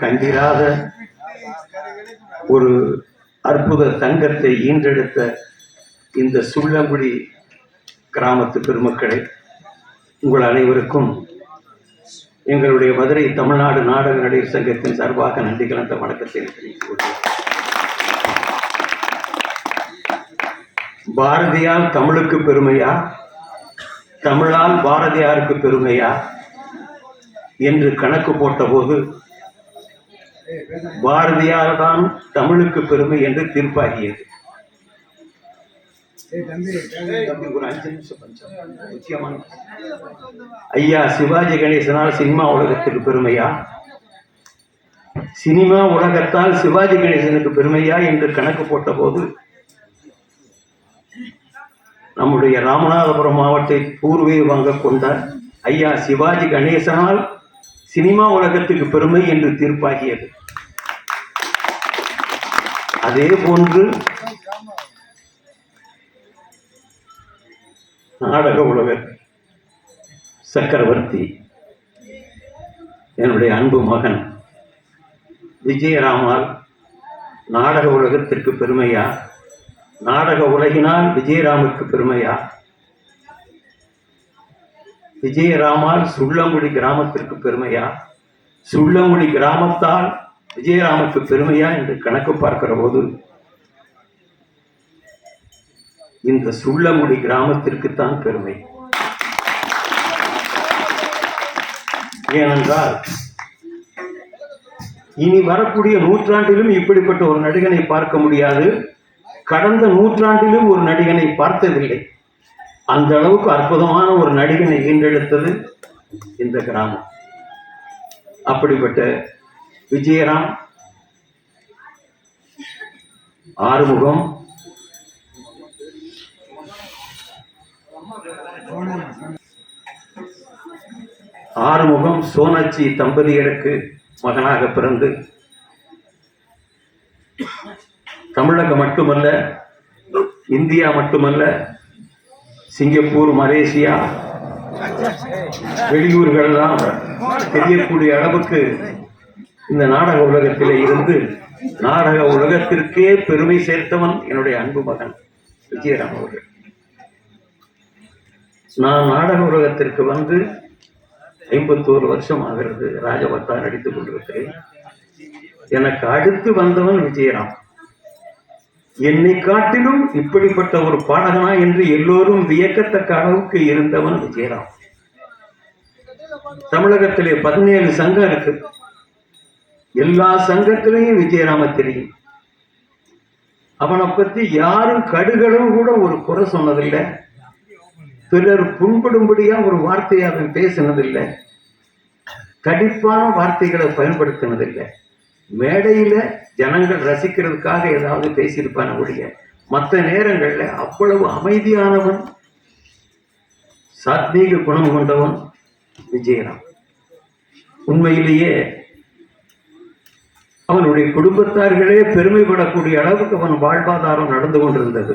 கண்டிராத ஒரு அற்புத தங்கத்தை ஈன்றெடுத்த இந்த சுள்ளங்குடி கிராமத்து பெருமக்களை உங்கள் அனைவருக்கும் எங்களுடைய மதுரை தமிழ்நாடு நாடக நடிகர் சங்கத்தின் சார்பாக நன்றி கலந்த வணக்கத்தை பாரதியால் தமிழுக்கு பெருமையா? தமிழால் பாரதியாருக்கு பெருமையா? என்று கணக்கு போட்டபோது பாரதியார் தான் தமிழுக்கு பெருமை என்று தீர்ப்பாகியது. தம்பி, ஒரு அஞ்சு நிமிஷம் கொஞ்சம் முக்கியமான ஐயா சிவாஜி கணேசனால் சினிமா உலகத்திற்கு பெருமையா? சினிமா உலகத்தால் சிவாஜி கணேசனுக்கு பெருமையா என்று கணக்கு போட்டபோது நம்முடைய ராமநாதபுரம் மாவட்டத்தை பூர்வீகமாக கொண்ட ஐயா சிவாஜி கணேசனால் சினிமா உலகத்துக்கு பெருமை என்று தீர்ப்பாகியது. அதே போன்று நாடக உலக சக்கரவர்த்தி என்னுடைய அன்பு மகன் விஜயராமால் நாடக உலகத்திற்கு பெருமையா? நாடக உலகினால் விஜயராமுக்கு பெருமையா? விஜயராமால் சுள்ளங்குடி கிராமத்திற்கு பெருமையா? சுள்ளங்குடி கிராமத்தால் விஜயராமுக்கு பெருமையா என்று கணக்கு பார்க்கிற போது இந்த சுள்ளங்குடி கிராமத்திற்குத்தான் பெருமை. ஏனென்றால் இனி வரக்கூடிய நூற்றாண்டிலும் இப்படிப்பட்ட ஒரு நடிகனை பார்க்க முடியாது. கடந்த நூற்றாண்டிலும் ஒரு நடிகனை பார்த்ததில்லை. அந்த அளவுக்கு அற்புதமான ஒரு நடிகனை ஈன்றெடுத்தது இந்த கிராமம். அப்படிப்பட்ட விஜயராம் ஆறுமுகம் ஆறுமுகம் சோனாட்சி தம்பதியருக்கு மகனாக பிறந்து தமிழகம் மட்டுமல்ல இந்தியா மட்டுமல்ல சிங்கப்பூர் மலேசியா வெளியூர்கள்லாம் தெரியக்கூடிய அளவுக்கு இந்த நாடக உலகத்திலே இருந்து நாடக உலகத்திற்கே பெருமை சேர்த்தவன் என்னுடைய அன்பு மகன் விஜயராம் அவர்கள். நான் நாடக உலகத்திற்கு வந்து ஐம்பத்தோரு வருஷம் ஆகிறது ராஜபத்தா நடித்துக் கொண்டிருக்கிறேன். எனக்கு அடுத்து வந்தவன் விஜயராம். என்னை காட்டிலும் இப்படிப்பட்ட ஒரு பாடகனா என்று எல்லோரும் வியக்கத்தக்க அளவுக்கு இருந்தவன் விஜயராம். தமிழகத்திலே பதினேழு சங்கம் இருக்கு. எல்லா சங்கத்திலையும் விஜயராம தெரியும். அவனை பத்தி யாரும் கடுகளும் கூட ஒரு குறை சொன்னதில்லை. பிறர் புண்படும்படியா ஒரு வார்த்தையை அவன் பேசினதில்லை. கடிப்பான வார்த்தைகளை பயன்படுத்தினதில்லை. மேடையில ஜனங்கள் ரசிக்கிறதுக்காக ஏதாவது பேசியிருப்பான ஒழிய மற்ற நேரங்கள்ல அவ்வளவு அமைதியானவன் சாத்வீக குணம் கொண்டவன் விஜயராம். உண்மையிலேயே அவனுடைய குடும்பத்தார்களே பெருமைப்படக்கூடிய அளவுக்கு அவன் வாழ்வாதாரம் நடந்து கொண்டிருந்தது.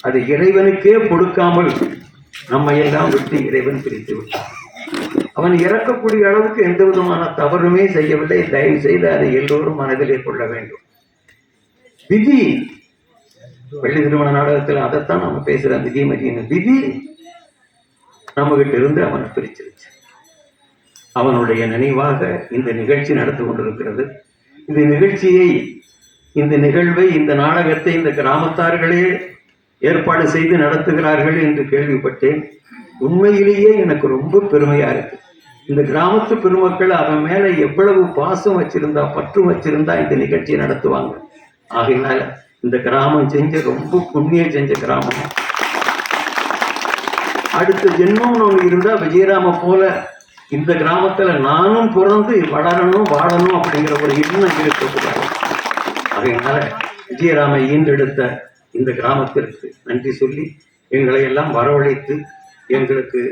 அது இறைவனுக்கே கொடுக்காமல் நம்ம எல்லாம் விட்டு இறைவன் பிரித்து விட்டான். அவன் இறக்கக்கூடிய அளவுக்கு எந்த விதமான தவறுமே செய்யவில்லை. தயவு செய்து அதை எல்லோரும் மனதிலே கொள்ள வேண்டும். விதி. வெள்ளி திருமண நாடகத்தில் அதைத்தான் நம்ம பேசுறோம் விதி மதியின் விதி. நம்ம கிட்ட இருந்து அவனை பிரிச்சிருச்சு. அவனுடைய நினைவாக இந்த நிகழ்ச்சி நடந்து கொண்டிருக்கிறது. இந்த நிகழ்ச்சியை இந்த நிகழ்வை இந்த நாடகத்தை இந்த கிராமத்தார்களே ஏற்பாடு செய்து நடத்துகிறார்கள் என்று கேள்விப்பட்டேன். உண்மையிலேயே எனக்கு ரொம்ப பெருமையா இருக்கு. இந்த கிராமத்து பெருமக்கள் அவன் மேல எவ்வளவு பாசம் வச்சிருந்தா பற்று வச்சிருந்தா இந்த நிகழ்ச்சியை நடத்துவாங்க. ஆகையினால இந்த கிராமம் செஞ்ச ரொம்ப புண்ணியம் செஞ்ச கிராமம். அடுத்த ஜென்மம்னு ஒன்று இருந்தா விஜயராம போல இந்த கிராமத்துல நானும் பிறந்து வளரணும் வாழணும் அப்படிங்கிற ஒரு எண்ணம் இருக்கக்கூடாது. ஆகையினால விஜயராமை ஈண்டெடுத்த இந்த கிராமத்திற்கு நன்றி சொல்லி எங்களை எல்லாம் வரவழைத்து எங்களுக்கு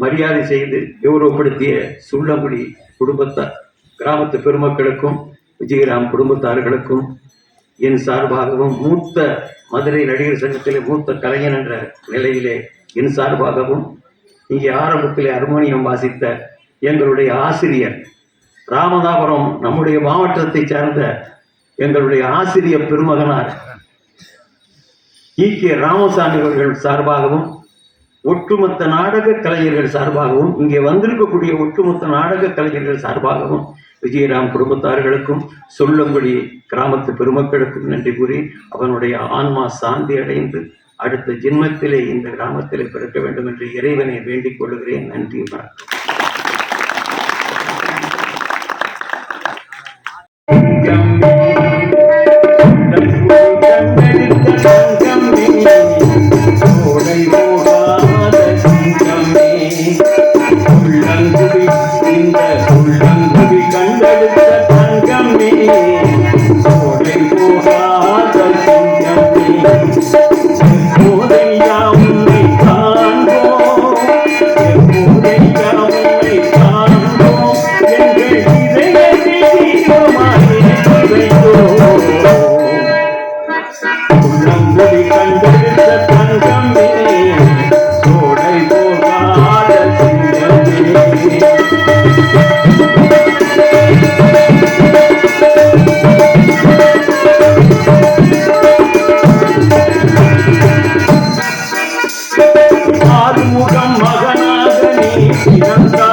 மரியாதை செய்து கௌரவப்படுத்திய சுள்ளங்குடி குடும்பத்தார் கிராமத்து பெருமக்களுக்கும் விஜயராம் குடும்பத்தார்களுக்கும் என் சார்பாகவும் மூத்த மதுரை நடிகர் சங்கத்திலே மூத்த கலைஞன் என்ற நிலையிலே என் சார்பாகவும் இங்கே ஆரம்பத்திலே அர்மோனியம் வாசித்த எங்களுடைய ஆசிரியர் ராமநாதபுரம் நம்முடைய மாவட்டத்தை சார்ந்த எங்களுடைய ஆசிரியர் பெருமகனார் ஈ கே ராமசாமி அவர்கள் சார்பாகவும் ஒட்டுமொத்த நாடக கலைஞர்கள் சார்பாகவும் இங்கே வந்திருக்கக்கூடிய ஒட்டுமொத்த நாடக கலைஞர்கள் சார்பாகவும் விஜயராம் குடும்பத்தார்களுக்கும் சொல்லும்படி கிராமத்து பெருமக்களுக்கும் நன்றி கூறி அவனுடைய ஆன்மா சாந்தி அடைந்து அடுத்த ஜென்மத்திலே இந்த கிராமத்திலே பிறக்க வேண்டும் என்று இறைவனை வேண்டிக் கொள்கிறேன். நன்றி வணக்கம். 你刚刚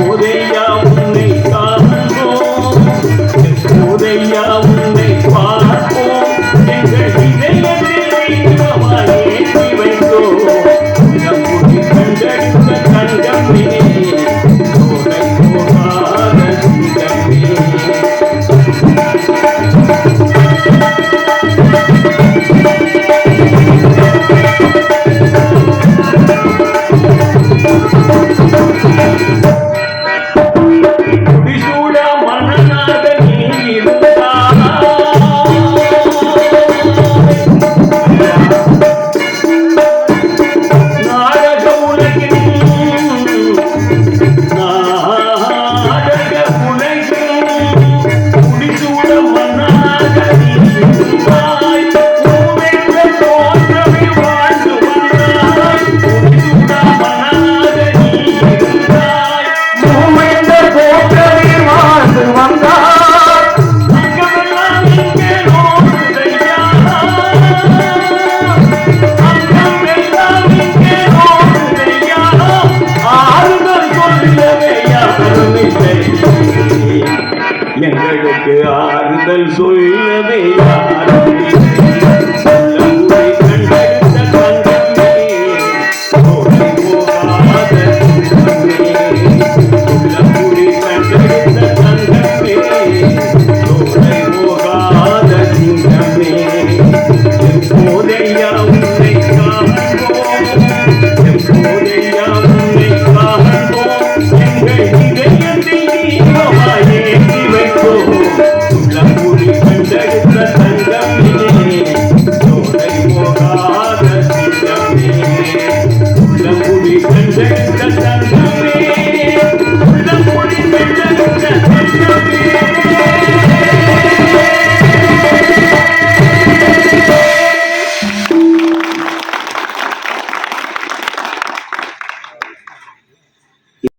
Oh yeah. எனக்கு ஆறுதல் சொல்லுதே யாரும்